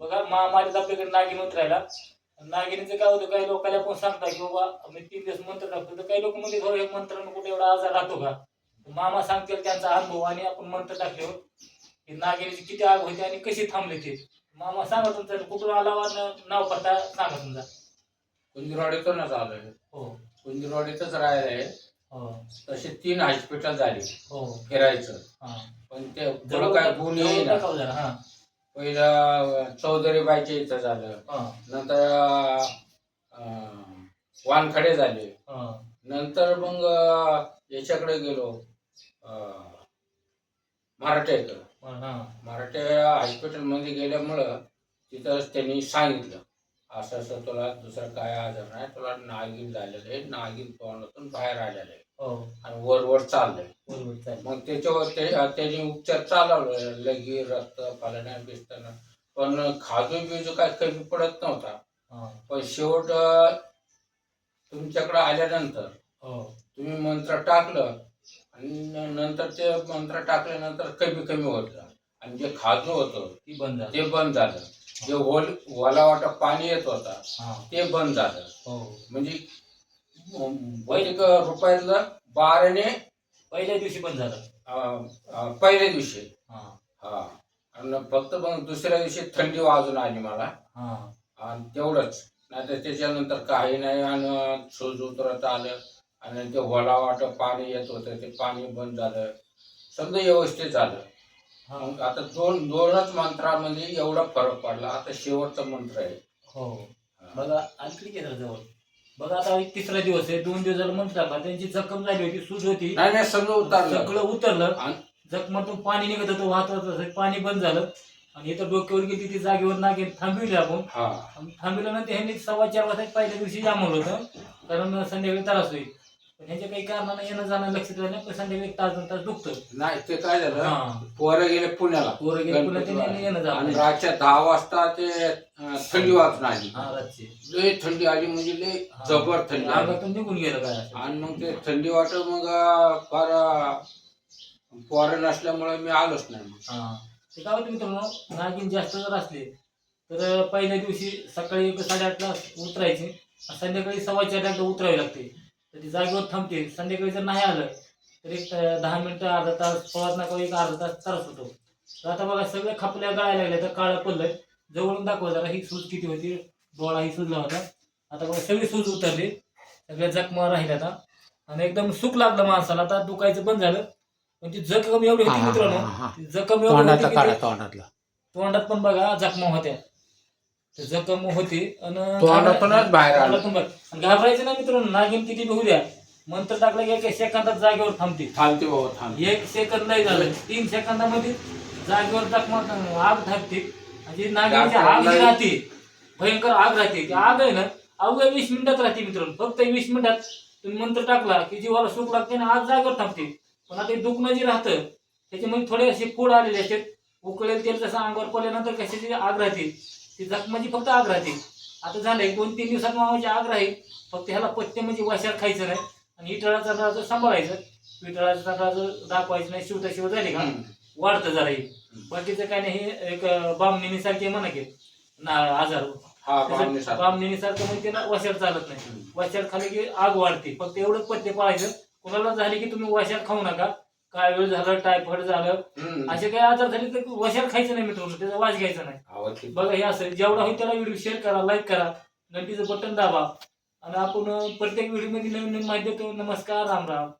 बघा महामारीत आपल्याकडे नागिन उतरायला. नागिनीचं काय होतं काही लोकांना आपण सांगता की बाबा मी तीन दिवस मंत्र टाकतो. तर काही लोक म्हणजे हो हे मंत्रानं कुठे एवढा आजार राहतो का? मामा सांगतील त्यांचा अनुभव आणि आपण मंत्र टाकल्यावर की नागिनीची किती आग होती आणि कशी थांबली ते. मामा सांगा तुमचं कुठून आला नाव पत्ता सांगा तुमचा. कुंजरवाडीतूनच आलोय. हो. कुंजरवाडीतच राहायला आहे. हो. तसे तीन हॉस्पिटल झाले. हो. फिरायचं. पण ते पुढं काय गुण जवळ पहिलं चौधरीबाईच्या इथं झालं. नंतर अं, वानखडे झाले. नंतर मग अं, याच्याकडे गेलो अं, मराठ्याकडं हा मराठे हॉस्पिटलमध्ये गेल्यामुळं तिथंच त्यांनी सांगितलं असं असं तुला दुसरं काय आजार नाही तुला नागिन झालेलं आहे नागिन तोंडातून बाहेर आलेलं आहे. आणि वर वर चाललंय. बरोबर चालेल मग त्याच्यावर ते त्याने उपचार चालवले. लगी रक्त फालण्या बिस्तणं. पण खाजू बिजू काय कमी पडत नव्हता. हा. पण शेवट अं, तुमच्याकडे आल्यानंतर हो. तुम्ही मंत्र टाकलं आणि न- नंतर ते मंत्र टाकल्यानंतर कमी कमी होतं आणि जे खाजू होतं ती बंद झाली. ते बंद झालं. जे ओल ओला वाटा पाणी येत होता हा. ते बंद झालं. हो. म्हणजे वैदिक रुपयातलं बाराने पहिल्या दिवशी बंद झालं. अं, अं, पहिल्या दिवशी. हा. हा. आणि फक्त मग दुसऱ्या दिवशी थंडी वाजून आली मला. हा. आणि तेवढंच. नाहीतर त्याच्यानंतर काही नाही आणि सूज उतरत आलं. आणि ते ओला वाट पाणी येत होतं. ते पाणी बंद झालं. समजा व्यवस्थित झालं. हा. मग आता दोन दोनच मंत्रामध्ये एवढा फरक पडला. आता शेवटचा मंत्र आहे. हो. बघा आणखी जरा जवळ. बघा आता एक तिसरा दिवस आहे. दोन दिवस झालं म्हणता का त्यांची जखम झाली होती सूज होती. नाही नाही सगळं उतरलं. सगळं उतरलं. आणि- जखमातून पाणी निघत होतं वाहत होतं पाणी बंद झालं. आणि इथं डोक्यावर गेली ती जागेवर नागे थांबविली आपण. हा. आणि थांबविल्यानंतर ह्यांनी सव्वा चार वाजता पहिल्या दिवशी जामवलं होतं. कारण संध्याकाळी त्रास होईल. पण ह्यांच्या काही कारणानं येणं जाणं लक्षात राहिलं नाही, पण संध्याकाळी एक तास दोन तास दुखतं नाही ते काय झालं? हा. पोरं गेले पुण्याला. पोरं गेले पुन्हा त्यांनी येणं आणि. रातच्या दहा वाजता ते अं, थंडी वाजून आली. हा रातची. लय थंडी आली म्हणजे लय हा. जबर थंडी आली. अंगातून निघून गेलं काय असं. आणि मग ते थंडी वाट मग अं, फार अं, पोरं नसल्यामुळे मी आलोच नाही मग. हा. ते काय होतं मित्रांनो नागिन जास्त जर असले तर पहिल्या दिवशी सकाळी एक साडेआठला उतरायचे. आणि संध्याकाळी सव्वा चारला उतरावे लागते. तर ती जागेवर थांबते. संध्याकाळी जर नाही आलं तर एक दहा मिनिटं अर्धा तास पळत ना एक अर्धा तास त्रास होतो. तर आता बघा सगळ्या खापल्या गाळायला लागल्या तर काळं पडलंय. जवळून दाखवा जरा ही सूज किती होती. डोळा ही सुजला होता. आता बघा सगळी सूज उतरली. सगळ्या जखमा राहिल्या आता. आणि एकदम सुख लागलं माणसाला. आता दुखायचं बंद झालं. पण ती जखम एवढी होती मित्रांनो. ती जखम एवढी तोंडात पण बघा जखमा होत्या. जखम होती आणि तोंडातूनच बाहेर आलं. तोंडातून बाहेर. आणि घाबरायचं नाही मित्रांनो नागिन किती बी होऊ द्या. मंत्र टाकलं की एका सेकंदात जागेवर थांबते. थांबते बाबा एक सेकंद नाही झालं. तीन सेकंदामध्ये जागेवर आग थांबते. आणि जी नागिनची आग जी राहते भयंकर आग राहते. ती आग आहे ना अवघ्या वीस मिनिटात राहते मित्रांनो. फक्त वीस मिनिटात तुम्ही मंत्र टाकला की जीवाला सुख लागते आणि आग जागेवर थांबते. पण आता हे दुखणं जे राहतं त्याच्यामध्ये थोडे असे फोड आलेले असतात. उकळेल तेल जसं अंगावर पडल्यानंतर कशाची आग राहते. ती जखमाची फक्त आग राहते आता झालं एक दोन तीन दिवसात मामाची आग राहील फक्त ह्याला पथ्य म्हणजे वाशार खायचं नाही. आणि इटळाचा तळाचं सांभाळायचं पितळाचं तळाचं दाखवायचं नाही शिवता शिव झाले का. वाढतं जरा हे. बाकीचं काय नाही हे एक बामणीनी सारखे म्हणा की ना आजार. हा. बामणीनी सारखं. म्हणजे त्याला वाशार चालत नाही. वाशार खाली की आग वाढते. फक्त एवढंच पथ्य पाळायचं. कोणाला झाले की तुम्ही वाशार खाऊ नका. काय वेळ झालं टायफॉइड झालं. हम्म. असे काही आजार झाले तर वशार खायचं नाही मित्रांनो त्याचा वास घ्यायचा नाही. आवाज किती- बघा हे असं जेवढा होईल त्याला व्हिडिओ शेअर करा लाईक करा. घंटीचं बटन दाबा. आणि आपण प्रत्येक व्हिडिओमध्ये नवीन नवीन माहिती देतो. नमस्कार राम राम.